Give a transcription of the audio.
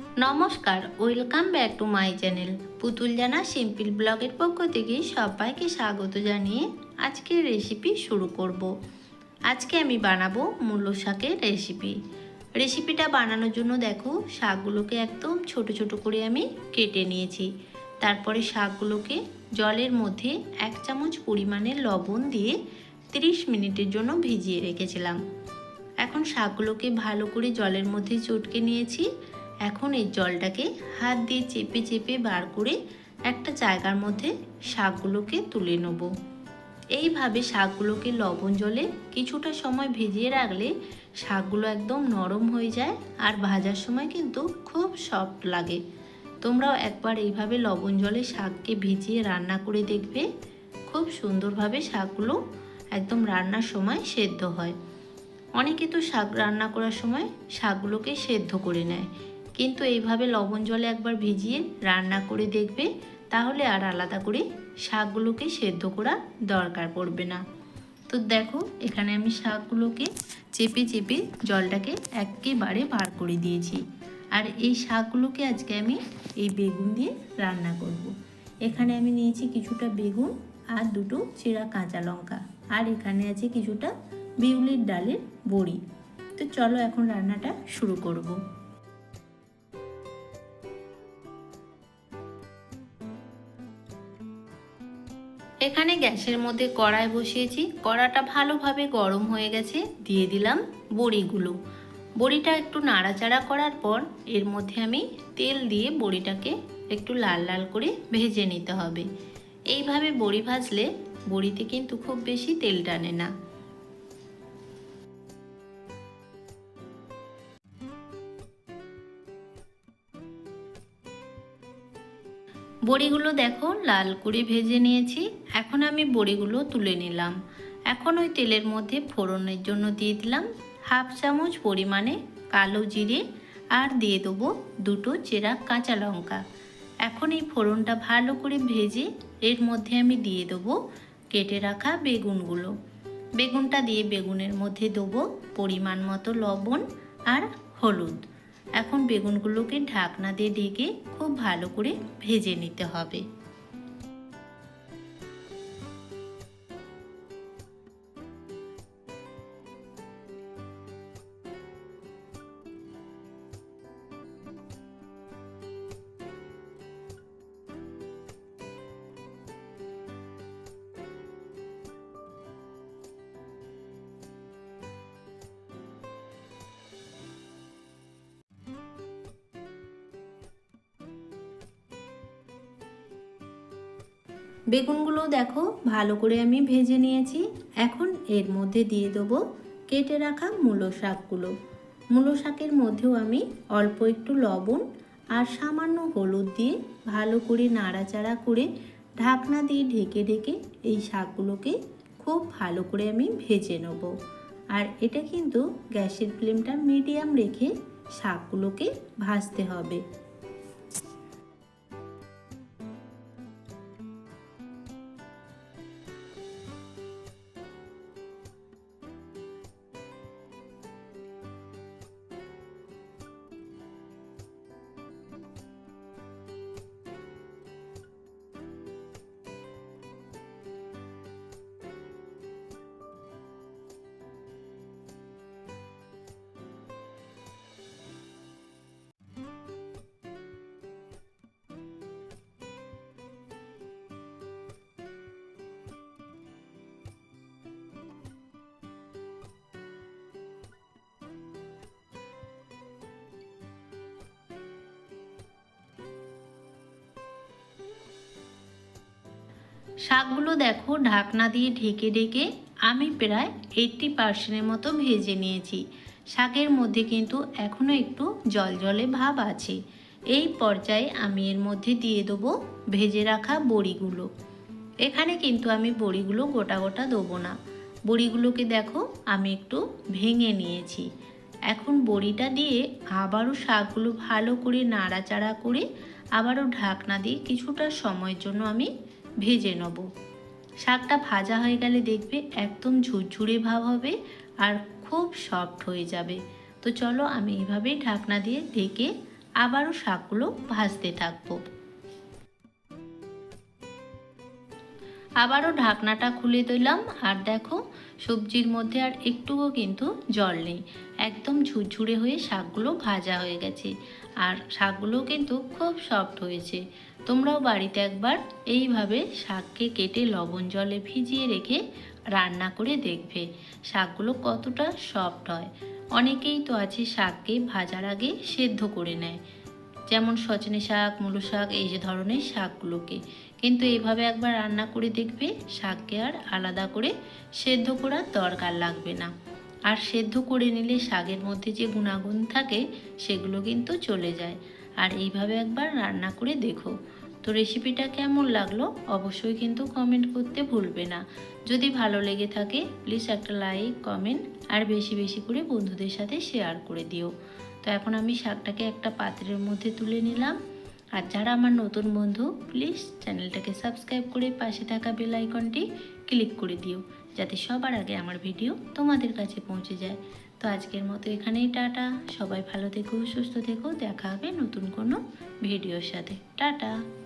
নমস্কার, welcome back to my channel. Putul Jana simple ব্লগের পক্ষ থেকে সবাইকে স্বাগত জানিয়ে আজকে রেসিপি শুরু করব। আজকে আমি বানাবো মূলো শাকের রেসিপি রেসিপিটা বানানোর জন্য দেখো, শাকগুলোকে একদম ছোট ছোট করে আমি কেটে নিয়েছি। তারপরে শাকগুলোকে জলের মধ্যে এক চামচ পরিমাণে লবণ দিয়ে 30 মিনিটের জন্য ভিজিয়ে রেখেছিলাম। এখন শাকগুলোকে ভালো করে জলের মধ্যে চটকে নিয়েছি। এখন এই জলটাকে হাত দিয়ে চেপে চেপে বার করে একটা জায়গার মধ্যে শাকগুলোকে তুলে নেব। এইভাবে শাকগুলোকে লবণ জলে কিছুটা সময় ভিজিয়ে রাখলে শাকগুলো একদম নরম হয়ে যায় আর ভাজার সময় কিন্তু খুব সফট লাগে। তোমরাও একবার এইভাবে লবণ জলে শাককে ভিজিয়ে রান্না করে দেখবে। খুব সুন্দরভাবে শাকগুলো একদম রান্নার সময় সেদ্ধ হয়। অনেকে তো শাক রান্না করার সময় শাকগুলোকে সেদ্ধ করে নেয়। কিন্তু এইভাবে লবণ জলে একবার ভিজিয়ে রান্না করে দেখবে, তাহলে আর আলাদা করে শাকগুলোকে সেদ্ধ করা দরকার পড়বে না। তো দেখো, এখানে আমি শাকগুলোকে চেপে চেপে জলটাকে একেবারে বার করে দিয়েছি। আর এই শাকগুলোকে আজকে আমি এই বেগুন দিয়ে রান্না করব। এখানে আমি নিয়েছি কিছুটা বেগুন আর দুটো চেরা কাঁচা লঙ্কা। আর এখানে আছে কিছুটা বিউলির ডালের বড়ি। তো চলো এখন রান্নাটা শুরু করব। এখানে গ্যাসের মধ্যে কড়াই বসিয়েছি। কড়াটা ভালোভাবে গরম হয়ে গেছে। দিয়ে দিলাম বড়িগুলো। বড়িটা একটু নাড়াচাড়া করার পর এর মধ্যে আমি তেল দিয়ে বড়িটাকে একটু লাল লাল করে ভেজে নিতে হবে। এইভাবে বড়ি ভাজলে বড়িতে কিন্তু খুব বেশি তেল টানে না। বড়িগুলো দেখো, লাল করে ভেজে নিয়েছি। এখন আমি বড়িগুলো তুলে নিলাম। এখন ওই তেলের মধ্যে ফোড়নের জন্য দিয়ে দিলাম হাফ চামচ পরিমাণে কালো জিরে আর দিয়ে দেবো দুটো চেরা কাঁচা লঙ্কা। এখন এই ফোড়নটা ভালো করে ভেজে এর মধ্যে আমি দিয়ে দেবো কেটে রাখা বেগুনগুলো। বেগুনটা দিয়ে বেগুনের মধ্যে দেবো পরিমাণ মতো লবণ আর হলুদ। এখন বেগুনগুলোকে ঢাকনা দিয়ে ঢেকে খুব ভালো করে ভেজে নিতে হবে। বেগুনগুলো দেখো, ভালো করে আমি ভেজে নিয়েছি। এখন এর মধ্যে দিয়ে দেবো কেটে রাখা মূলো শাকগুলো। মূলো শাকের মধ্যেও আমি অল্প একটু লবণ আর সামান্য হলুদ দিয়ে ভালো করে নাড়াচাড়া করে ঢাকনা দিয়ে ঢেকে ঢেকে এই শাকগুলোকে খুব ভালো করে আমি ভেজে নেব। আর এটা কিন্তু গ্যাসের ফ্লেমটা মিডিয়াম রেখে শাকগুলোকে ভাজতে হবে। শাকগুলো দেখো ঢাকনা দিয়ে ঢেকে ঢেকে আমি প্রায় এইটটি পার্সেন্টের মতো ভেজে নিয়েছি। শাকের মধ্যে কিন্তু এখনও একটু জল জলে ভাব আছে। এই পর্যায়ে আমি এর মধ্যে দিয়ে দেবো ভেজে রাখা বড়িগুলো। এখানে কিন্তু আমি বড়িগুলো গোটা গোটা দেবো না। বড়িগুলোকে দেখো আমি একটু ভেঙে নিয়েছি। এখন বড়িটা দিয়ে আবারও শাকগুলো ভালো করে নাড়াচাড়া করে আবারও ঢাকনা দিয়ে কিছুটা সময়ের জন্য আমি ভেজে নেব। শাকটা ভাজা হয়ে গেলে দেখবে একদম ঝুরঝুরে ভাব হবে আর খুব সফট হয়ে যাবে। তো চলো আমি এইভাবেই ঢাকনা দিয়ে ঢেকে আবারও শাকগুলো ভাজতে থাকব। আবারও ঢাকনাটা খুলে দিলাম আর দেখো সবজির মধ্যে আর একটুও কিন্তু জল নেই। একদম ঝুরঝুরে হয়ে শাকগুলো ভাজা হয়ে গেছে। আর শাকগুলো কিন্তু খুব সফট হয়েছে। তোমরাও বাড়িতে একবার এইভাবে শাককে কেটে লবণ জলে ভিজিয়ে রেখে রান্না করে দেখবে। শাকগুলো কতটা সফট হয়। অনেকেই তো আছে শাককে ভাজার আগে সেদ্ধ করে নেয়। যেমন সজনে শাক, মূলো শাক, এই যে ধরনের শাকগুলোকে। কিন্তু এইভাবে একবার রান্না করে দেখবে শাককে আর আলাদা করে সেদ্ধ করার দরকার লাগবে না। আর সেদ্ধ করে নিলে শাকের মধ্যে যে গুণাগুণ থাকে সেগুলো কিন্তু চলে যায়। আর এইভাবে একবার রান্না করে দেখো। তো রেসিপিটা কেমন লাগল অবশ্যই কিন্তু কমেন্ট করতে ভুলবে না। যদি ভালো লেগে থাকে প্লিজ একটা লাইক কমেন্ট আর বেশি বেশি করে বন্ধুদের সাথে শেয়ার করে দিও। তো এখন আমি শাকটাকে একটা পাত্রের মধ্যে তুলে নিলাম। আর যারা আমার নতুন বন্ধু প্লিজ চ্যানেলটাকে সাবস্ক্রাইব করে পাশে থাকা বেল আইকনটি ক্লিক করে দিও। যাতে সবার আগে আমার ভিডিও তোমাদের কাছে পৌঁছে যায়। তো আজকের মতো এখানেই টাটা। সবাই ভালো থেকো, সুস্থ থেকো। দেখা হবে নতুন কোনো ভিডিওর সাথে। টাটা।